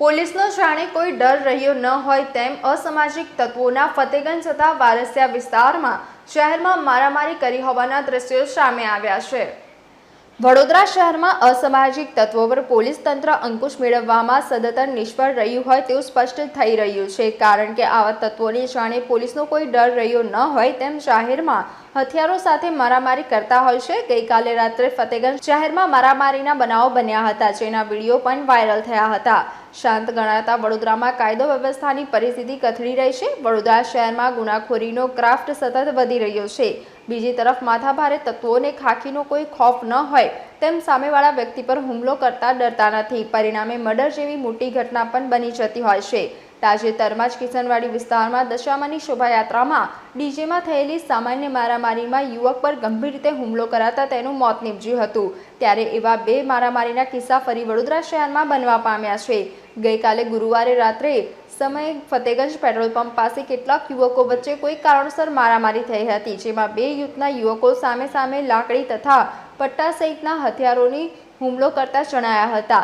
પોલીસનો જાણે કોઈ ડર રહ્યો ન હોય તેમ અસામાજિક તત્વોના ફતેગંજ તથા વારસિયા વિસ્તારમાં શહેરમાં મારામારી કરી હોવાના દ્રશ્યો સામે આવ્યા છે. વડોદરા શહેરમાં અસામાજિક તત્વો પર પોલીસ તંત્ર અંકુશ મેળવવામાં સદંતર નિષ્ફળ રહ્યું હોય તેવું સ્પષ્ટ થઈ રહ્યું છે. કારણ કે આવા તત્વોની જાણે પોલીસનો કોઈ ડર રહ્યો ન હોય તેમ જાહેરમાં હથિયારો સાથે મારામારી કરતા હોય છે. ગઈકાલે રાત્રે ફતેગંજ શહેરમાં મારામારીના બનાવો બન્યા હતા, જેના વીડિયો પણ વાયરલ થયા હતા. શાંત ગણાતા વડોદરામાં કાયદો વ્યવસ્થાની પરિસ્થિતિ કથળી રહી છે. વડોદરા શહેરમાં ગુનાખોરીનો ક્રાફ્ટ સતત વધી રહ્યો છે. બીજી તરફ માથાભારે તત્વોને ખાખીનો કોઈ ખોફ ન હોય તેમ સામેવાળા વ્યક્તિ પર હુમલો કરતા ડરતા નથી. પરિણામે મર્ડર જેવી મોટી ઘટના પણ બની જતી હોય છે. તાજેતરમાં જ કિશનવાડી વિસ્તારમાં દશામાની શોભાયાત્રામાં ડીજેમાં થયેલી સામાન્ય મારામારીમાં યુવક પર ગંભીર રીતે હુમલો કરાતા તેનું મોત નીપજ્યું હતું. ત્યારે એવા બે મારામારીના કિસ્સા ફરી વડોદરા શહેરમાં બનવા પામ્યા છે. ગઈકાલે ગુરુવારે રાત્રે સમયે ફતેગંજ પેટ્રોલ પંપ પાસે કેટલાક યુવકો વચ્ચે કોઈ કારણસર મારામારી થઈ હતી, જેમાં બે યુથના યુવકો સામે સામે લાકડી તથા પટ્ટા સહિતના હથિયારોની હુમલો કરતા જણાયા હતા.